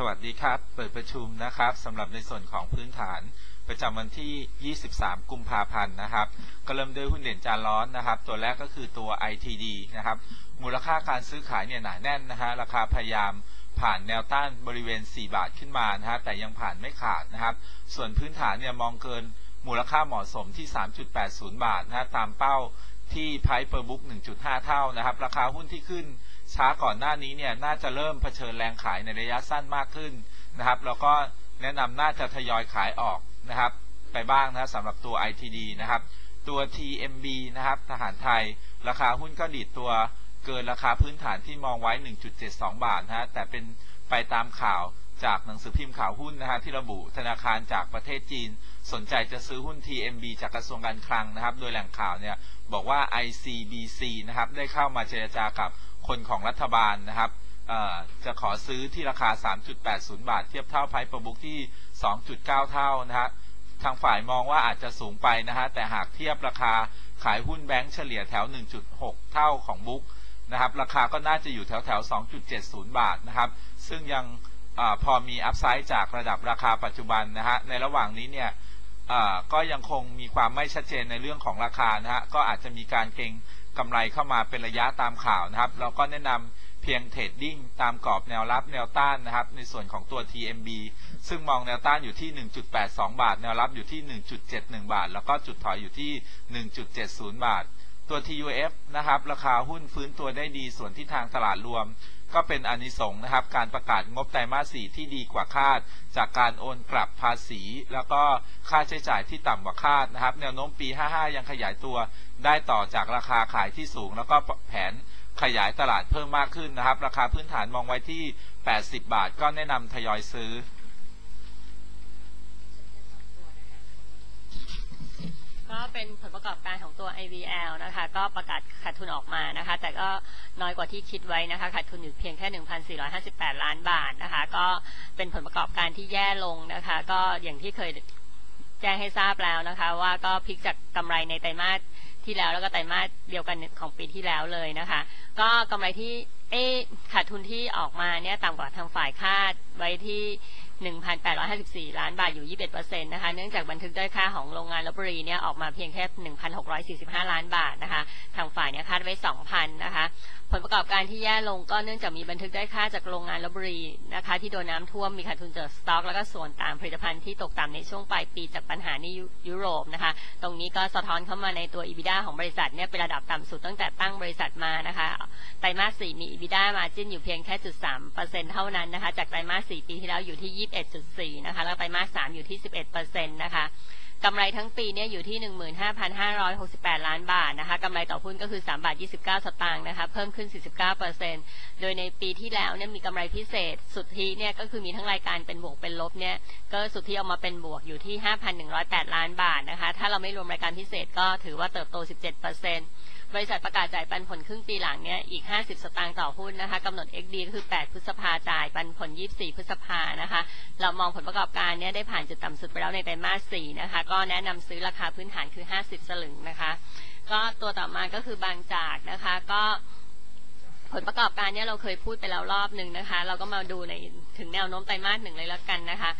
สวัสดีครับ เปิดประชุมนะครับสำหรับในส่วนของพื้นฐานประจำวันที่ 23 กุมภาพันธ์นะครับ ก็เริ่มด้วยหุ้นเด่นจานร้อนนะครับ ตัวแรกก็คือตัว ITD นะครับ มูลค่าการซื้อขายเนี่ยหนาแน่นนะฮะ ราคาพยายามผ่านแนวต้านบริเวณ 4 บาทขึ้นมานะฮะ แต่ยังผ่านไม่ขาดนะครับ ส่วนพื้นฐานเนี่ยมองเกินมูลค่าเหมาะสมที่ 3.80 บาทนะฮะ ตามเป้าที่ไพร์เปอร์บุ๊ก1.5 เท่านะครับ ราคาหุ้นที่ขึ้น ช้าก่อนหน้านี้เนี่ยน่าจะเริ่มเผชิญแรงขายในระยะสั้นมากขึ้นนะครับ แล้วก็แนะนำน่าจะทยอยขายออกนะครับ ไปบ้างนะสำหรับตัว ITD นะครับ ตัว TMB นะครับทหารไทย ราคาหุ้นก็ดีดตัวเกินราคาพื้นฐานที่มองไว้ 1.72 บาทนะฮะแต่เป็นไปตามข่าวจากหนังสือพิมพ์ข่าวหุ้นนะฮะที่ระบุธนาคารจากประเทศจีน สนใจจะซื้อหุ้น TMB จากกระทรวงการคลังนะครับ โดยแหล่งข่าวเนี่ยบอกว่า ICBC นะครับได้เข้ามาเจรจากับ คนของรัฐบาลนะครับจะขอซื้อที่ราคา 3.80 บาท เทียบเท่าไพประบุกที่ 2.9 เท่านะฮะทางฝ่ายมองว่าอาจจะสูงไปนะฮะแต่หากเทียบราคาขายหุ้นแบงก์เฉลี่ยแถว 1.6 เท่าของบุ๊กนะครับราคาก็น่าจะอยู่แถวแถว 2.70 บาทนะครับ ซึ่งยังอพอมีอัพไซด์จากระดับราคาปัจจุบันนะฮะในระหว่างนี้เนี่ยก็ยังคงมีความไม่ชัดเจนในเรื่องของราคานะฮะก็อาจจะมีการเก็ง กำไรเข้ามาเป็นระยะตามข่าวนะครับ เราก็แนะนำเพียงเทรดดิ้งตามกรอบแนวรับแนวต้านนะครับ ในส่วนของตัว TMB ซึ่งมองแนวต้านอยู่ที่ 1.82 บาท แนวรับอยู่ที่ 1.71 บาท แล้วก็จุดถอยอยู่ที่ 1.70 บาท ตัว TUF นะครับ ราคาหุ้นฟื้นตัวได้ดีส่วนที่ทางตลาดรวม ก็เป็นอนิสงส์นะครับ การประกาศงบไตรมาสสี่ที่ดีกว่าคาด จากการโอนกลับภาษี แล้วก็ค่าใช้จ่ายที่ต่ำกว่าคาดนะครับ แนวโน้มปี 55 ยังขยายตัวได้ต่อจากราคาขายที่สูง แล้วก็แผนขยายตลาดเพิ่มมากขึ้นนะครับ ราคาพื้นฐานมองไว้ที่ 80 บาท ก็แนะนำทยอยซื้อ ก็ เป็นผลประกอบการของตัว IVL นะคะ ก็ประกาศขาดทุนออกมานะคะ แต่ก็น้อยกว่าที่คิดไว้นะคะ ขาดทุนอยู่เพียงแค่ 1,458 ล้านบาทนะคะ ก็เป็นผลประกอบการที่แย่ลงนะคะ ก็อย่างที่เคยแจ้งให้ทราบแล้วนะคะ ว่าก็พลิกจากกำไรในไตรมาสที่แล้วแล้วก็ไตรมาสเดียวกันของปีที่แล้วเลยนะคะ ก็กำไรที่เอขาดทุนที่ออกมาเนี่ยต่ำกว่าทางฝ่ายคาดไว้ที่ 1,854 ล้านบาทอยู่ 21%นะคะเนื่องจากบันทึกด้อยค่าของโรงงานลบบุรีเนี่ยออกมาเพียงแค่ 1,645 ล้านบาทนะคะทางฝ่ายเนี่ยคาดไว้ 2,000นะคะผลประกอบการที่แย่ลงก็เนื่องจากมีบันทึกได้ค่าจากโรงงานลบบุรีนะคะ ที่โดนน้าท่วมมีขาดทุนจากสต็อก แล้วก็ส่วนตางผลิตภัณฑ์ที่ตกต่ำในช่วงปลายปีจากปัญหาในยุโรปนะคะ ตรงนี้ก็สะท้อนเข้ามาในตัว EBITDA ของบริษัทเนี่ยเป็นระดับต่ำสุดตั้งแต่ตั้งบริษัทมานะคะไตรมาส 4 มี EBITDA มาจิ้นอยู่เพียงแค่จุด3%เท่านั้นนะคะ จากไตรมาส 4 ปีที่แล้วอยู่ที่21.4 นะคะ แล้วไตรมาส 3 อยู่ที่ 11%นะคะกำไรทั้งปีเนี่ยอยู่ที่ 15,568 ล้านบาทนะคะกำไรต่อหุ้นก็คือ 3 บาท 29 สตางค์นะคะ เพิ่มขึ้น 49%โดยในปีที่แล้วเนี่ยมีกำไรพิเศษ สุทธิเนี่ยก็คือมีทั้งรายการเป็นบวกเป็นลบเนี่ย ก็สุทธิออกมาเป็นบวกอยู่ที่ 5,108 ล้านบาทนะคะ ถ้าเราไม่รวมรายการพิเศษก็ถือว่าเติบโต 17% บริษัทประกาศจ่ายปันผลครึ่งปีหลังเนี่ยอีก 50 สตางค์ต่อหุ้นนะคะกำหนด XD ก็คือ 8 พฤษภาจ่ายปันผล 24 พฤษภานะคะ เรามองผลประกอบการเนี่ยได้ผ่านจุดต่ำสุดไปแล้วในไตรมาส 4 นะคะ ก็แนะนำซื้อราคาพื้นฐานคือ 50 สลึงนะคะ ก็ตัวต่อมาก็คือบางจากนะคะก็ผลประกอบการเนี่ยเราเคยพูดไปแล้วรอบหนึ่งนะคะ เราก็มาดูในถึงแนวโน้มไตรมาสหนึ่งเลยแล้วกันนะคะ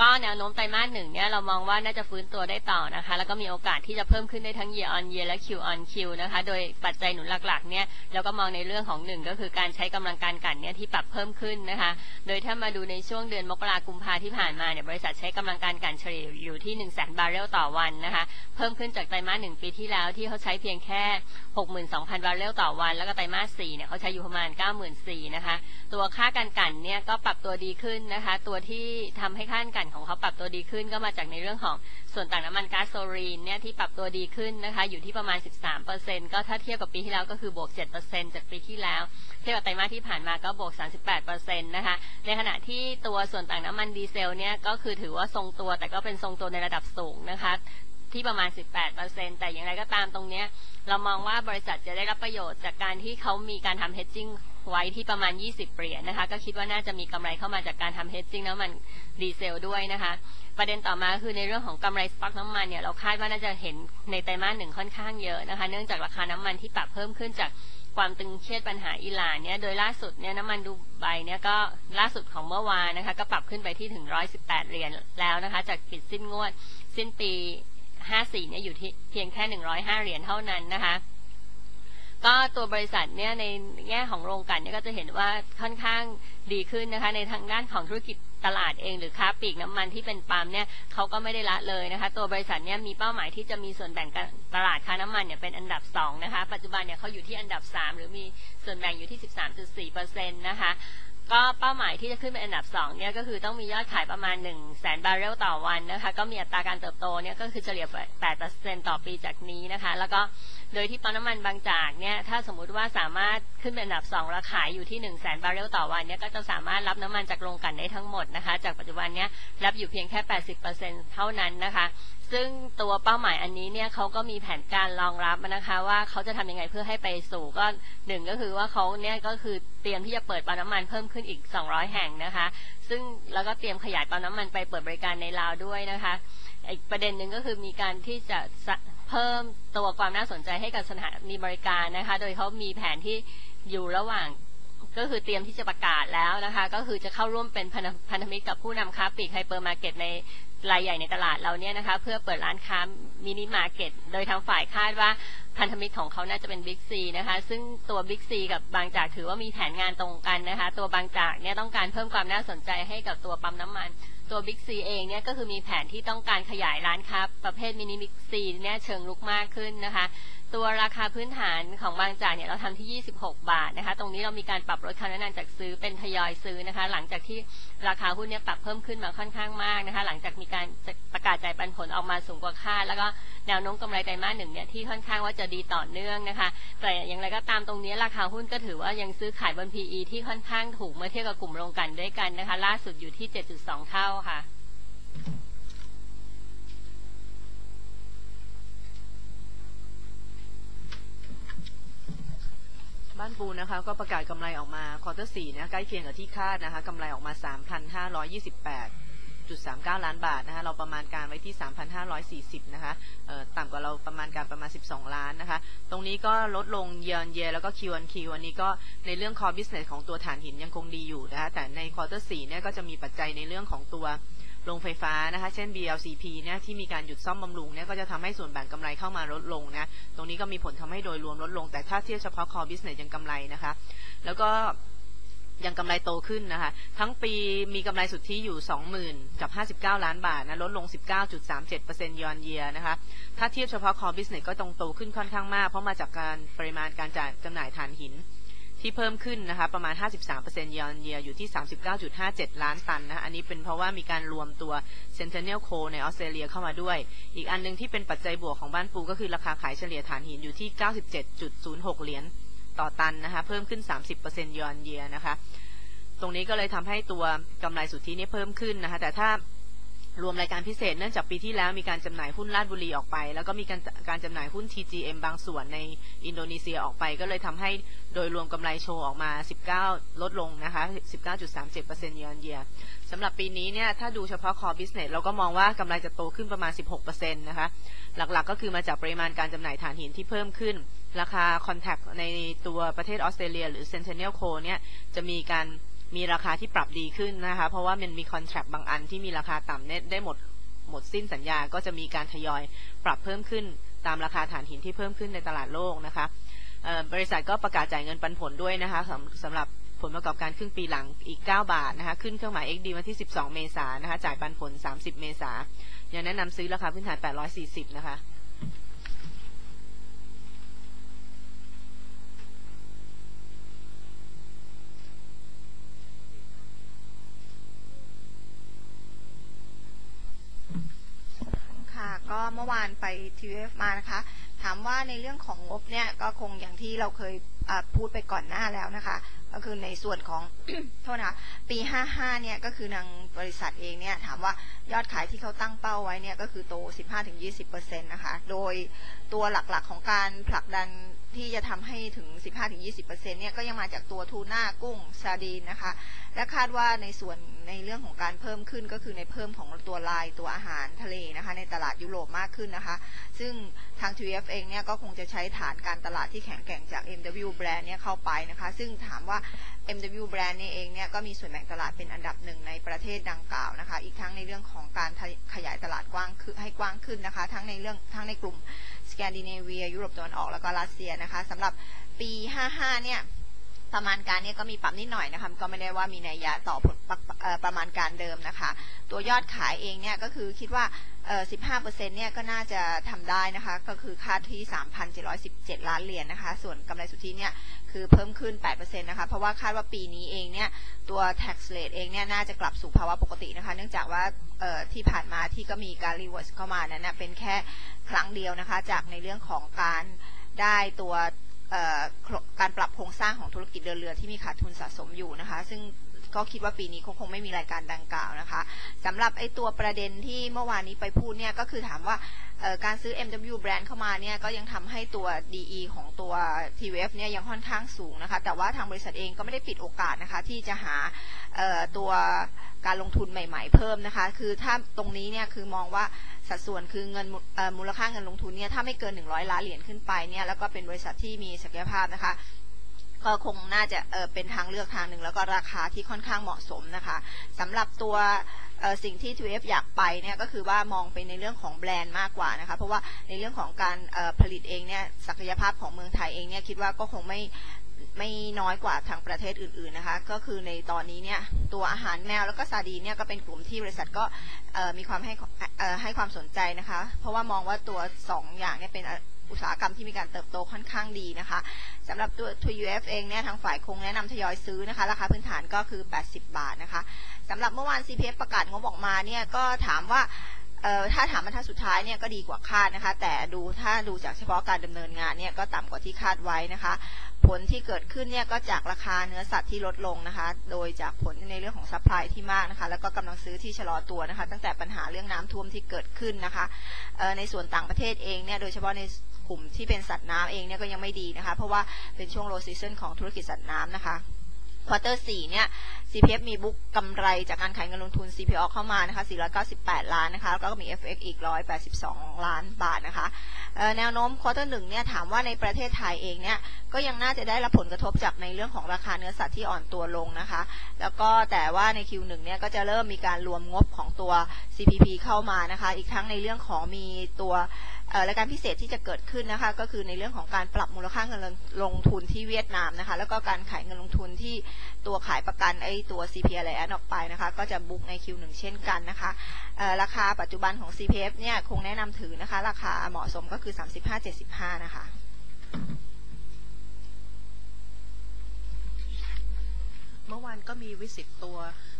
ก็แนวโน้มไตรมาสหนึ่งเนี่ยเรามองว่าน่าจะฟื้นตัวได้ต่อนะคะ แล้วก็มีโอกาสที่จะเพิ่มขึ้นได้ทั้ง year on year และ Q on Q นะคะ โดยปัจจัยหนุนหลักๆเนี่ยเราก็มองในเรื่องของหนึ่งก็คือการใช้กำลังการกันเนี่ยที่ปรับเพิ่มขึ้นนะคะ โดยถ้ามาดูในช่วงเดือนมกราคมพาที่ผ่านมาเนี่ยบริษัทใช้กำลังการกันเฉลี่ยอยู่ที่1นึ่งแสนบาร์เรลต่อวันนะคะเพิ่มขึ้นจากไตรมาสหนึ่งปีที่แล้วที่เขาใช้เพียงแค่ 62,000 บาร์เรลต่อวัน แล้วก็ไตรมาสสี่เนี่ยเขาใช้อยู่ประมาณ 94,000นะคะตัวค่าการกันเนี่ยก็ปรับตัวดีขึ้นนะคะ ตัวที่ทำให้ค่าการนของเขาปรับตัวดีขึ้นก็มาจากในเรื่องของส่วนต่างน้ำมันก๊าซโซลีนเนี่ยที่ปรับตัวดีขึ้นนะคะอยู่ที่ประมาณ 13%ก็ถ้าเทียบกับปีที่แล้วก็คือบวก 7%จากปีที่แล้ว เทียบกับไตรมาสที่ผ่านมาก็บวก 38%นะคะในขณะที่ตัวส่วนต่างน้ำมันดีเซลเนี่ยก็คือถือว่าทรงตัวแต่ก็เป็นทรงตัวในระดับสูงนะคะที่ประมาณ 18%แต่อย่างไรก็ตามตรงนี้เรามองว่าบริษัทจะได้รับประโยชน์จากการที่เขามีการทำ hedging ไว้ที่ประมาณ 20 เหรียญนะคะ ก็คิดว่าน่าจะมีกำไรเข้ามาจากการทำ hedging น้ำมันดีเซลด้วยนะคะ ประเด็นต่อมาคือในเรื่องของกำไรสต็อกน้ำมันเนี่ยเราคาดว่าน่าจะเห็นในไตรมาสหนึ่งค่อนข้างเยอะนะคะ เนื่องจากราคาน้ำมันที่ปรับเพิ่มขึ้นจากความตึงเครียดปัญหาอิหร่านเนี่ย โดยล่าสุดเนี่ยน้ำมันดูไบเนี่ยก็ล่าสุดของเมื่อวานนะคะ ก็ปรับขึ้นไปที่ถึง 118 เหรียญแล้วนะคะ จากปิดสิ้นงวดสิ้นปี 54 เนี่ยอยู่ที่เพียงแค่ 105 เหรียญเท่านั้นนะคะ ก็ตัวบริษัทเนี่ยในแง่ของโรงกันเนี่ยก็จะเห็นว่าค่อนข้างดีขึ้นนะคะ ในทางด้านของธุรกิจตลาดเองหรือค้าปลีกน้ำมันที่เป็นปาล์มเนี่ยเขาก็ไม่ได้ละเลยนะคะ ตัวบริษัทเนี่ยมีเป้าหมายที่จะมีส่วนแบ่งการตลาดค้าน้ำมันเนี่ยเป็นอันดับ2นะคะปัจจุบันเนี่ยเขาอยู่ที่อันดับ 3 หรือมีส่วนแบ่งอยู่ที่ 13.4%นะคะก็เป้าหมายที่จะขึ้นเป็นอันดับ2เนี่ยก็คือต้องมียอดขายประมาณ 1 0 0 0 0แสนบาร์เรลต่อวันนะคะ ก็มีอัตราการเติบโตเนี่ยก็คือเฉลี่ย8%ต่อปีจากนี้นะคะ แล้วก็ โดยที่ปั๊มน้ำมันบางจากเนี่ยถ้าสมมุติว่าสามารถขึ้นเป็นอันดับ 2 ราขายอยู่ที่1 0 0 0 0แสนบาร์เรลต่อวันเนี่ยก็จะสามารถรับน้ำมันจากโรงกลั่นได้ทั้งหมดนะคะ จากปัจจุบันเนี่ยรับอยู่เพียงแค่ 80%เท่านั้นนะคะ ซึ่งตัวเป้าหมายอันนี้เนี่ยเขาก็มีแผนการรองรับนะคะว่าเขาจะทำยังไงเพื่อให้ไปสู่ก็หนึ่งก็คือว่าเขาเนี่ยก็คือเตรียมที่จะเปิดปั๊มน้ำมันเพิ่มขึ้นอีก 200 แห่งนะคะ ซึ่งแล้วก็เตรียมขยายปั๊มน้ำมันไปเปิดบริการในลาวด้วยนะคะอีกประเด็นหนึ่งก็คือมีการที่จะ พิ่มตัวความน่าสนใจให้กับสถานีบริการนะคะ โดยเขามีแผนที่อยู่ระหว่างก็คือเตรียมที่จะประกาศแล้วนะคะ ก็คือจะเข้าร่วมเป็นพันธมิตรกับผู้นำค้าปลีกไฮเปอร์มาร์เก็ตในรายใหญ่ในตลาดเราเนี่ยนะคะ เพื่อเปิดร้านค้ามินิมาร์เก็ต โดยทางฝ่ายคาดว่าพันธมิตรของเขาน่าจะเป็นบิ๊กซีนะคะ ซึ่งตัวบิ๊กซีกับบางจากถือว่ามีแผนงานตรงกันนะคะ ตัวบางจากเนี่ยต้องการเพิ่มความน่าสนใจให้กับตัวปั๊มน้ำมัน ตัวบิ๊กซีเองเนี่ยก็คือมีแผนที่ต้องการขยายร้านค้าประเภทมินิบิ๊กซีเนี่ยเชิงลุกมากขึ้นนะคะ ตัวราคาพื้นฐานของบางจากเนี่ยเราทำที่ 26 บาทนะคะ ตรงนี้เรามีการปรับลดคำแนะนำจากซื้อเป็นทยอยซื้อนะคะ หลังจากที่ราคาหุ้นเนี่ยปรับเพิ่มขึ้นมาค่อนข้างมากนะคะ หลังจากมีการประกาศจ่ายปันผลออกมาสูงกว่าคาดแล้วก็แนวโน้มกำไรไตรมาสหนึ่งเนี่ยที่ค่อนข้างว่าจะดีต่อเนื่องนะคะ แต่อย่างไรก็ตามตรงนี้ราคาหุ้นก็ถือว่ายังซื้อขายบน PE ที่ค่อนข้างถูกเมื่อเทียบกับกลุ่มโรงกันด้วยกันนะคะ ล่าสุดอยู่ที่ 7.2 เท่าค่ะ บ้านปูนะคะ ก็ประกาศกำไรออกมาควอเตอร์สี่นะใกล้เคียงกับที่คาดนะคะกำไรออกมา 3,528.39 ล้านบาทนะคะเราประมาณการไว้ที่ 3,540 นะคะต่ำกว่าเราประมาณการประมาณ 12 ล้านนะคะ ตรงนี้ก็ลดลงเยนเยแล้วก็คิวอันคิวอันนี้ก็ในเรื่อง core business ของตัวฐานหินยังคงดีอยู่นะคะแต่ในควอเตอร์สี่เนี่ยก็จะมีปัจจัยในเรื่องของตัว โรงไฟฟ้านะคะ เช่น BLCP เนี่ยที่มีการหยุดซ่อมบำรุงเนี่ยก็จะทำให้ส่วนแบ่งกำไรเข้ามาลดลงนะ ตรงนี้ก็มีผลทำให้โดยรวมลดลง แต่ถ้าเทียบเฉพาะ core business ยังกำไรนะคะ แล้วก็ยังกำไรโตขึ้นนะคะ ทั้งปีมีกำไรสุทธิอยู่ 20,000 กับ 59 ล้านบาทนะลดลง 19.37%ยอนเยียนะคะ ถ้าเทียบเฉพาะ core business ก็ตรงโตขึ้นค่อนข้างมาก เพราะมาจากการปริมาณการจ่ายจำหน่ายถ่านหิน ที่เพิ่มขึ้นนะคะประมาณ 53%ยอนเยียอยู่ที่ 39.57 ล้านตันนะคะอันนี้เป็นเพราะว่ามีการรวมตัว Centennial Coal ในออสเตรเลียเข้ามาด้วย อีกอันหนึงที่เป็นปัจจัยบวกของบ้านปูก็คือราคาขายเฉลี่ยถ่านหินอยู่ที่ 97.06 เหรียญต่อตันนะคะเพิ่มขึ้น 30%ยอนเยียนะคะตรงนี้ก็เลยทำให้ตัวกำไรสุทธินี่เพิ่มขึ้นนะคะแต่ถ้า รวมรายการพิเศษเนื่องจากปีที่แล้วมีการจำหน่ายหุ้นลาดบุรีออกไป แล้วก็มีการการจำหน่ายหุ้น TGM บางส่วนในอินโดนีเซียออกไป ก็เลยทำให้โดยรวมกำไรโชว์ออกมา 19 ลดลงนะคะ 19.37%เยนเยียสำหรับปีนี้เนี่ยถ้าดูเฉพาะ core business เราก็มองว่ากำไรจะโตขึ้นประมาณ 16%นะคะ หลักๆก็คือมาจากปริมาณการจำหน่ายถ่านหินที่เพิ่มขึ้น ราคา contact ในตัวประเทศออสเตรเลีย หรือ Centennial Coal เนี่ยจะมีการ มีราคาที่ปรับดีขึ้นนะคะ เพราะว่ามันมีคอนแท c t บางอันที่มีราคาต่ำเนี่ยได้หมดหมดสิ้นสัญญาก็จะมีการทยอยปรับเพิ่มขึ้นตามราคาถ่านหินที่เพิ่มขึ้นในตลาดโลกนะคะบริษัทก็ประกาศจ่ายเงินปันผลด้วยนะคะสำสำหรับผลประกอบการครึ่งปีหลังอีก 9 บาทนะคะขึ้นเครื่องหมาย XD วันที่ 12 เมษายนนะคะจ่ายปันผล 30 เมษายนยังแนะนำซื้อราคาพื้นฐาน 840 นะคะ เมื่อวานไปทีวีมานะคะ ถามว่าในเรื่องของงบเนี่ยก็คงอย่างที่เราเคยพูดไปก่อนหน้าแล้วนะคะ ก็คือในส่วนของโทษนะปี 55 เนี่ยก็คือนางบริษัทเองเนี่ยถามว่ายอดขายที่เขาตั้งเป้าไว้เนี่ยก็คือโต 15-20%นะคะ โดยตัวหลักๆของการผลักดันที่จะทำให้ถึง 15-20%เนี่ยก็ยังมาจากตัวทูน่ากุ้งซาดีนนะคะ และคาดว่าในส่วน ในเรื่องของการเพิ่มขึ้นก็คือในเพิ่มของตัวลายตัวอาหารทะเลนะคะ ในตลาดยุโรปมากขึ้นนะคะ ซึ่งทาง TF เองเนี่ยก็คงจะใช้ฐานการตลาดที่แข็งแกร่งจาก MW Brand เนี่ยเข้าไปนะคะ ซึ่งถามว่า MW Brand นี่เองเนี่ยก็มีส่วนแบ่งตลาดเป็นอันดับหนึ่งในประเทศดังกล่าวนะคะ อีกทั้งในเรื่องของการขยายตลาดกว้างให้กว้างขึ้นนะคะ ทั้งในเรื่องทั้งในกลุ่มสแกนดิเนเวียยุโรปตะวันออกแล้วก็รัสเซียนะคะสำหรับปี 55 เนี่ยประมาณการเนี่ยก็มีปรับนิดหน่อยนะคะก็ไม่ได้ว่ามีนัยยะต่อผล ประมาณการเดิมนะคะ ตัวยอดขายเองเนี่ยก็คือคิดว่า 15%เนี่ยก็น่าจะทำได้นะคะ ก็คือคาดที่ 3,717 ล้านเหรียญนะคะ ส่วนกำไรสุทธิเนี่ยคือเพิ่มขึ้น 8%นะคะ เพราะว่าคาดว่าปีนี้เองเนี่ยตัว tax rate เองเนี่ยน่าจะกลับสู่ภาวะปกตินะคะ เนื่องจากว่าที่ผ่านมาที่ก็มีการ reverse เข้ามานั้นนะเป็นแค่ครั้งเดียวนะคะ จากในเรื่องของการได้ตัวการปรับโครงสร้างของธุรกิจเดินเรือที่มีขาดทุนสะสมอยู่นะคะ ซึ่ง ก็คิดว่าปีนี้คงคงไม่มีรายการดังกล่าวนะคะสำหรับไอ้ตัวประเด็นที่เมื่อวานนี้ไปพูดเนี่ยก็คือถามว่าการซื้อ MW Brand เข้ามาเนี่ยก็ยังทำให้ตัว DE ของตัว TVF เนี่ยยังค่อนข้างสูงนะคะ แต่ว่าทางบริษัทเองก็ไม่ได้ปิดโอกาสนะคะ ที่จะหาตัวการลงทุนใหม่ ๆ เพิ่มนะคะ คือถ้าตรงนี้เนี่ยคือมองว่าสัดส่วนคือเงินมูเอ่อมูลค่าเงินลงทุนเนี่ยถ้าไม่เกิน 100 ล้านเหรียญขึ้นไปเนี่ยแล้วก็เป็นบริษัทที่มีศักยภาพนะคะ ก็คงน่าจะเเป็นทางเลือกทางหนึ่งแล้วก็ราคาที่ค่อนข้างเหมาะสมนะคะสำหรับตัวสิ่งที่ 2F อยากไปเนี่ยก็คือว่ามองไปในเรื่องของแบรนด์มากกว่านะคะเพราะว่าในเรื่องของการผลิตเองเนี่ยศักยภาพของเมืองไทยเองเนี่ยคิดว่าก็คงไม่ไม่น้อยกว่าทางประเทศอื่นๆนะคะ ก็คือในตอนนี้เนี่ยตัวอาหารแมวแล้วก็ซาดีเนี่ยก็เป็นกลุ่มที่บริษัทก็มีความให้ให้ความสนใจนะคะ เพราะว่ามองว่าตัวสองอย่างเนี่ยเป็น อุตสาหกรรมที่มีการเติบโตค่อนข้างดีนะคะสำหรับตัว 2UF เองเนี่ยทางฝ่ายคงแนะนำทยอยซื้อนะคะ ราคาพื้นฐานก็คือ 80 บาทนะคะสำหรับเมื่อวาน CPF ประกาศงบออกมาเนี่ยก็ถามว่าเอ่อถ้าถามบรรทัดสุดท้ายเนี่ยก็ดีกว่าคาดนะคะ แต่ดูถ้าดูจากเฉพาะการดำเนินงานเนี่ยก็ต่ำกว่าที่คาดไว้นะคะ ผลที่เกิดขึ้นเนี่ยก็จากราคาเนื้อสัตว์ที่ลดลงนะคะ โดยจากผลในเรื่องของซัพพลายที่มากนะคะ แล้วก็กำลังซื้อที่ชะลอตัวนะคะ ตั้งแต่ปัญหาเรื่องน้ำท่วมที่เกิดขึ้นนะคะในส่วนต่างประเทศเองเนี่ยโดยเฉพาะใน กลุ่มที่เป็นสัตว์น้ำเองเนี่ยก็ยังไม่ดีนะคะ เพราะว่าเป็นช่วง low season ของธุรกิจสัตว์น้ำนะคะควอเตอร์สี่เนี่ย CPF มีบุ๊กกำไรจากการขายเงินลงทุน CPO เข้ามานะคะ 498 ล้านนะคะ แล้วก็มี FX อีก 182 ล้านบาทนะคะ แนวโน้มควอเตอร์หนึ่งเนี่ย ถามว่าในประเทศไทยเองเนี่ย ก็ยังน่าจะได้รับผลกระทบจากในเรื่องของราคาเนื้อสัตว์ที่อ่อนตัวลงนะคะ แล้วก็แต่ว่าใน Q1 เนี่ย ก็จะเริ่มมีการรวมงบของตัว CPP เข้ามานะคะ อีกทั้งในเรื่องของมีตัว รายการพิเศษที่จะเกิดขึ้นนะคะ ก็คือในเรื่องของการปรับมูลค่าเงินลงทุนที่เวียดนามนะคะ แล้วก็การขายเงินลงทุนที่ตัวขายประกันไอ้ตัว CP อะไรแอนออกไปนะคะ ก็จะบุ๊กใน Q1 เช่นกันนะคะราคาปัจจุบันของ CPF เนี่ยคงแนะนำถือนะคะ ราคาเหมาะสมก็คือ 35-75 นะคะ เมื่อวานก็มีวิสิตตัว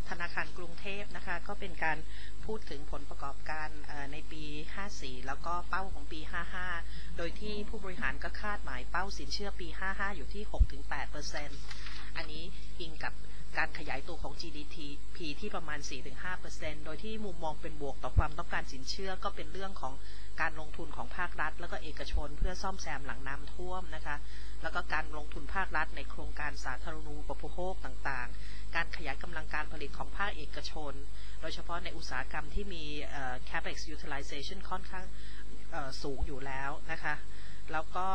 ธนาคารกรุงเทพนะคะ ก็เป็นการพูดถึงผลประกอบการในปี 54 แล้วก็เป้าของปี 55 โดยที่ผู้บริหารก็คาดหมายเป้าสินเชื่อปี 55 อยู่ที่ 6-8%อันนี้อิงกับ การขยายตัวของ GDP ที่ประมาณ 4-5%โดยที่มุมมองเป็นบวกต่อความต้องการสินเชื่อก็เป็นเรื่องของการลงทุนของภาครัฐ แล้วก็เอกชนเพื่อซ่อมแซมหลังน้ำท่วมนะคะ แล้วก็การลงทุนภาครัฐในโครงการสาธารณูปโภคต่างๆ การขยายกำลังการผลิตของภาคเอกชน โดยเฉพาะในอุตสาหกรรมที่มีเอ่อ capex utilization ค่อนข้างเอ่อสูงอยู่แล้วนะคะ แล้วก็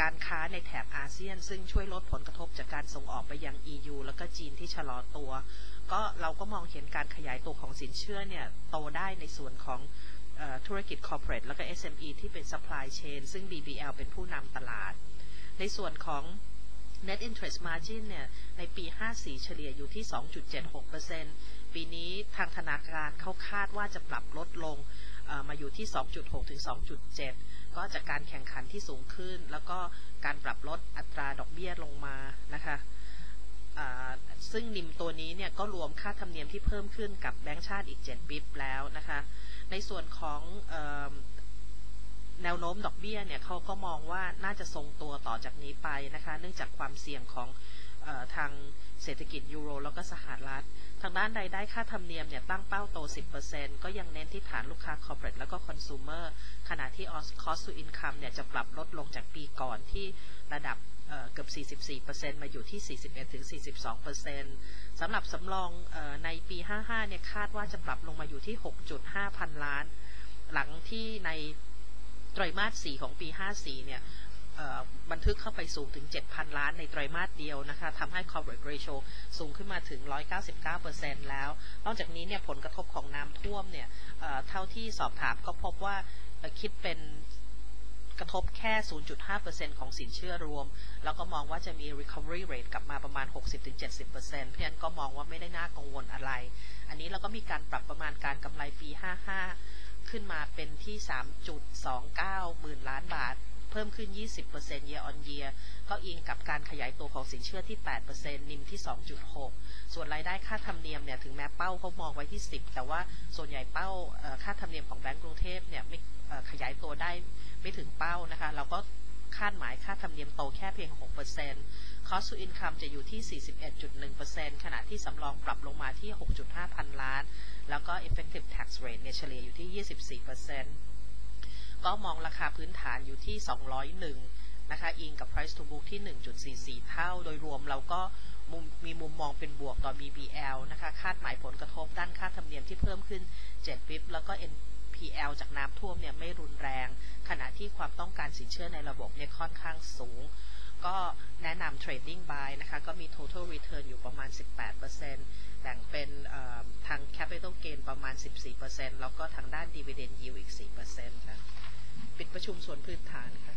การค้าในแถบอาเซียน ซึ่งช่วยลดผลกระทบจากการส่งออกไปยัง EU แล้วก็จีนที่ชะลอตัว ก็เราก็มองเห็นการขยายตัวของสินเชื่อเนี่ยโตได้ในส่วนของออธุรกิจ corporate แล้วก็ SME ที่เป็น supply chain ซึ่ง BBL เป็นผู้นำตลาด ในส่วนของ net interest margin เนี่ย ในปี 54 เฉลี่ยอยู่ที่ 2.76%ปีนี้ทางธนาคารเขาคาดว่าจะปรับลดลงมาอยู่ที่ 2.6 ถึง 2.7 ก็จากการแข่งขันที่สูงขึ้น แล้วก็การปรับลดอัตราดอกเบี้ยลงมานะคะซึ่งนิมตัวนี้เนี่ยก็รวมค่าธรรมเนียมที่เพิ่มขึ้นกับแบงก์ชาติอีก 7 บิปแล้วนะคะ ในส่วนของแนวโน้มดอกเบี้ยเนี่ยเขาก็มองว่าน่าจะทรงตัวต่อจากนี้ไปนะคะ เนื่องจากความเสี่ยงของ ทางเศรษฐกิจยูโรแล้วก็สหรัฐ ทางด้านรายได้ค่าธรรมเนียมเนี่ยตั้งเป้าโต 10%ก็ยังเน้นที่ฐานลูกค้า corporate แล้วก็ consumer ขณะที่ cost to income เนี่ยจะปรับลดลงจากปีก่อนที่ระดับเเกือบ 44%มาอยู่ที่ 41-42%สำหรับสำรองอในปี 55 เนี่ยคาดว่าจะปรับลงมาอยู่ที่ 6.5 พันล้าน หลังที่ในไตรมาส 4 ของปี 54 เนี่ย บันทึกเข้าไปสูงถึง 7,000 ล้านในไตรมาสเดียวนะคะทำให้ corporate ratio สูงขึ้นมาถึง 199%แล้ว นอกจากนี้เนี่ยผลกระทบของน้ำท่วมเนี่ยเท่าที่สอบถามก็พบว่าคิดเป็นกระทบแค่ 0.5%ของสินเชื่อรวม แล้วก็มองว่าจะมี recovery rate กลับมาประมาณ 60-70%เพราะฉะนั้นก็มองว่าไม่ได้น่ากังวลอะไร อันนี้เราก็มีการปรับประมาณการกำไรปี 55 ขึ้นมาเป็นที่ 3.29 หมื่นล้านบาท เพิ่มขึ้น 20% year on year ก็อิงกับการขยายตัวของสินเชื่อที่ 8%นิมที่ 2.6 ส่วนรายได้ค่าธรรมเนียมเนี่ยถึงแม้เป้าเขามองไว้ที่ 10 แต่ว่าส่วนใหญ่เป้าค่าธรรมเนียมของแบงก์กรุงเทพเนี่ยไม่ขยายตัวได้ไม่ถึงเป้านะคะ เราก็คาดหมายค่าธรรมเนียมโตแค่เพียง 6% cost to income จะอยู่ที่ 41.1%ขณะที่สำรองปรับลงมาที่ 6.5 พันล้าน แล้วก็ effective tax rate เนี่ยเฉลี่ยอยู่ที่ 24% ก็มองราคาพื้นฐานอยู่ที่ 201 นะคะ อิงกับ price to book ที่ 1.44 เท่า โดยรวมเราก็มุมมีมุมมองเป็นบวกต่อ BBL นะคะ คาดหมายผลกระทบด้านค่าธรรมเนียมที่เพิ่มขึ้น 7 วิปแล้วก็ NPL จากน้ำท่วมเนี่ยไม่รุนแรง ขณะที่ความต้องการสินเชื่อในระบบเนี่ยค่อนข้างสูง ก็แนะนำ trading buy นะคะ ก็มี total return อยู่ประมาณ 18%แบ่งเป็นทาง capital gain ประมาณ 14%แล้วก็ทางด้าน dividend yield อีก 4%ค่ะ ปิดประชุมส่วนพื้นฐานค่ะ